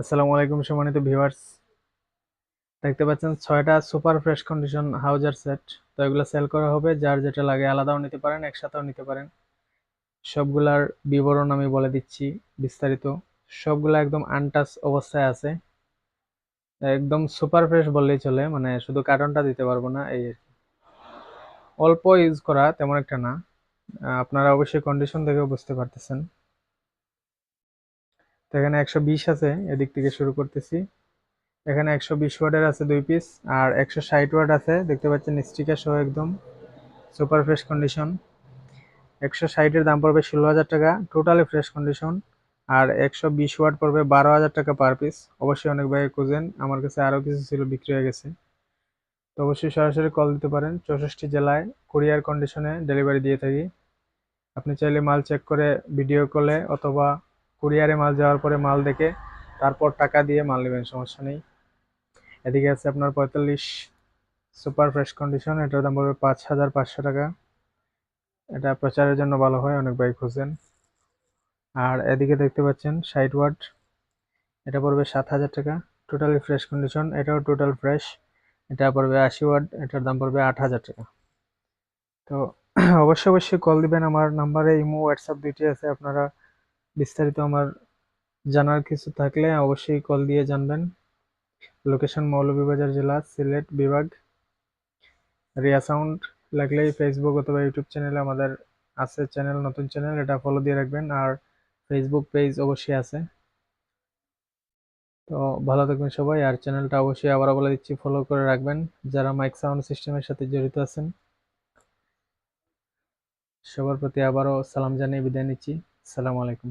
আসসালামু আলাইকুম সম্মানিত ভিউয়ার্স। দেখতে পাচ্ছেন ছয়টা সুপার ফ্রেশ কন্ডিশন হাউজার সেট। তো এগুলো সেল করা হবে, যার যেটা লাগে আলাদাও নিতে পারেন, একসাথেও নিতে পারেন। সবগুলার বিবরণ আমি বলে দিচ্ছি বিস্তারিত। সবগুলা একদম আনটাচ অবস্থায় আছে। একদম সুপার ফ্রেশ বললেই চলে মানে শুধু কার্টনটা দিতে পারব না, এই। অল্প ইউজ করা তেমন একটা না। আপনারা অবশ্যই কন্ডিশন দেখেও বুঝতে পারতেছেন। তো এখানে একশো বিশ আছে, এদিক থেকে শুরু করতেছি। এখানে একশো বিশ ওয়াটের আছে দুই পিস আর একশো ষাট ওয়াট আছে, দেখতে পাচ্ছেন স্টিকার সহ একদম সুপার ফ্রেশ কন্ডিশন একশো ষাটের দাম পড়বে ষোলো হাজার টাকা টোটালি ফ্রেশ কন্ডিশন আর একশো বিশ ওয়াট পড়বে বারো হাজার টাকা পার পিস অবশ্যই অনেক ভাই খুঁজেন, আমার কাছে আরও কিছু ছিল, বিক্রি হয়ে গেছে। তো অবশ্যই সরাসরি কল দিতে পারেন চৌষষ্টি জেলায় কুরিয়ার কন্ডিশনে ডেলিভারি দিয়ে থাকি। আপনি চাইলে মাল চেক করে ভিডিও কলে অথবা কুরিয়ারে মাল যাওয়ার পরে মাল দেখে তারপর টাকা দিয়ে মাল নেবেন, সমস্যা নেই। এদিকে আছে আপনার পঁয়তাল্লিশ সুপার ফ্রেশ কন্ডিশন, এটার দাম পড়বে পাঁচ হাজার পাঁচশো টাকা। এটা প্রচারের জন্য ভালো হয়, অনেক বাইক খুঁজেন আর এদিকে দেখতে পাচ্ছেন ষাট ওয়াট এটা পড়বে সাত হাজার টাকা। টোটালি ফ্রেশ কন্ডিশন, এটাও টোটাল ফ্রেশ, এটা পড়বে আশি ওয়াট, এটার দাম পড়বে আট হাজার টাকা। তো অবশ্যই অবশ্যই কল দিবেন, আমার নাম্বারে, ইমো, হোয়াটসঅ্যাপ দুইটি আছে, আপনারা বিস্তারিত আমার জানার কিছু থাকলে অবশ্যই কল দিয়ে জানবেন। লোকেশন মৌলভীবাজার জেলা, সিলেট বিভাগ। রিয়া সাউন্ড লাগলেই ফেসবুক অথবা ইউটিউব চ্যানেলে আমাদের আছে চ্যানেল নতুন চ্যানেল এটা ফলো দিয়ে রাখবেন। আর ফেসবুক পেজ অবশ্যই আছে। তো ভালো থাকবেন সবাই, আর চ্যানেলটা অবশ্যই আবারও বলে দিচ্ছি ফলো করে রাখবেন। যারা মাইক সাউন্ড সিস্টেমের সাথে জড়িত আছেন, সবার প্রতি আবারও সালাম জানিয়ে বিদায় নিচ্ছি। সালাম আলাইকুম।